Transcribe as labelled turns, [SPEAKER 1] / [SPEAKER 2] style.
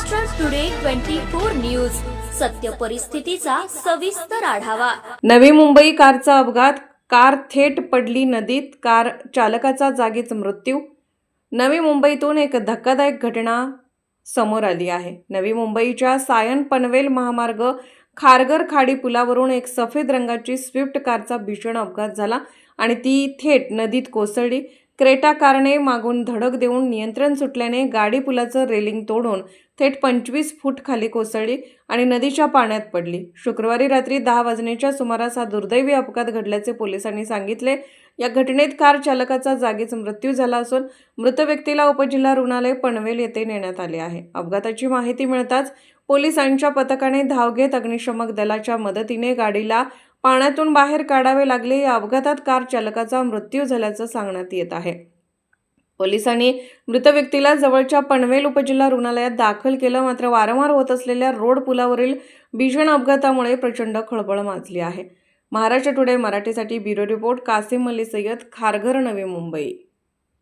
[SPEAKER 1] Maharashtra today twenty four news सत्य परिस्थितीचा सविस्तर आढावा.
[SPEAKER 2] नवी मुंबई कारचा अपघात. कार थेट पडली नदीत. कार चालकाचा जागीच मृत्यू. नवी मुंबईतून एक धक्कादायक घटना समोर आली आहे. नवी मुंबईच्या सायन पनवेल महामार्ग खारगर खाडी पुलावरून एक सफेद रंगाची स्विफ्ट कारचा भीषण अपघात झाला आणि ती थेट नदीत कोसळली. क्रेटा कारने मागून धडक देऊन नियंत्रण सुटल्याने गाडी पुलाचं रेलिंग तोडून थेट पंचवीस फूट खाली कोसळली आणि नदीच्या पाण्यात पडली. शुक्रवारी रात्री दहा वाजण्याच्या सुमारास हा दुर्दैवी अपघात घडल्याचे पोलिसांनी सांगितले. या घटनेत कार चालकाचा जागीच मृत्यू झाला असून मृत व्यक्तीला उपजिल्हा रुग्णालय पनवेल येथे नेण्यात आले आहे. अपघाताची माहिती मिळताच पोलिसांच्या पथकाने धाव घेत अग्निशमक दलाच्या मदतीने गाडीला पाण्यातून बाहेर काढावे लागले या अपघातात कार चालकाचा मृत्यू झाल्याचं सांगण्यात येत आहे. पोलिसांनी मृत व्यक्तीला जवळच्या पनवेल उपजिल्हा रुग्णालयात दाखल केलं. मात्र वारंवार होत असलेल्या रोड पुलावरील भीषण अपघातामुळे प्रचंड खळबळ माजली आहे. महाराष्ट्र टुडे मराठीसाठी ब्युरो रिपोर्ट कासिम अली सय्यद खारघर नवी मुंबई.